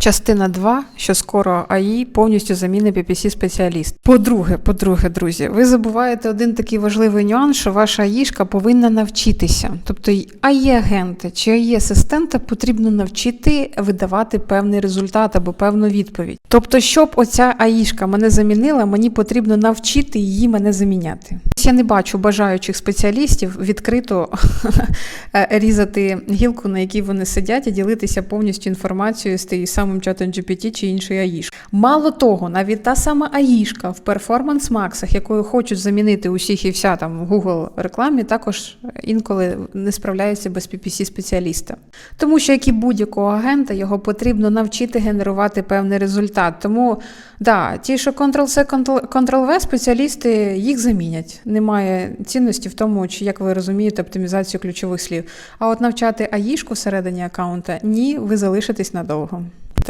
Частина 2, що скоро АІ повністю замінить PPC спеціаліст. По-друге, по-друге, друзі, ви забуваєте один такий важливий нюанс, що ваша АІшка повинна навчитися. Тобто АІ агента чи АІ асистента потрібно навчити видавати певний результат або певну відповідь. Тобто, щоб оця АІшка мене замінила, мені потрібно навчити її мене заміняти. Я не бачу бажаючих спеціалістів відкрито е, різати гілку, на якій вони сидять, і ділитися повністю інформацією з тією самим чатом GPT чи іншою АІшкою. Мало того, навіть та сама АІшка в перформанс максах, якою хочуть замінити усіх і вся там в Google рекламі, також інколи не справляється без PPC спеціаліста. Тому що як і будь-якого агента, його потрібно навчити генерувати певний результат. Тому да, ті, що Ctrl-C, Ctrl- Ctrl-V спеціалісти їх замінять. Немає цінності в тому, чи як ви розумієте оптимізацію ключових слів. А от навчати аїшку всередині аккаунта ні, ви залишитесь надовго.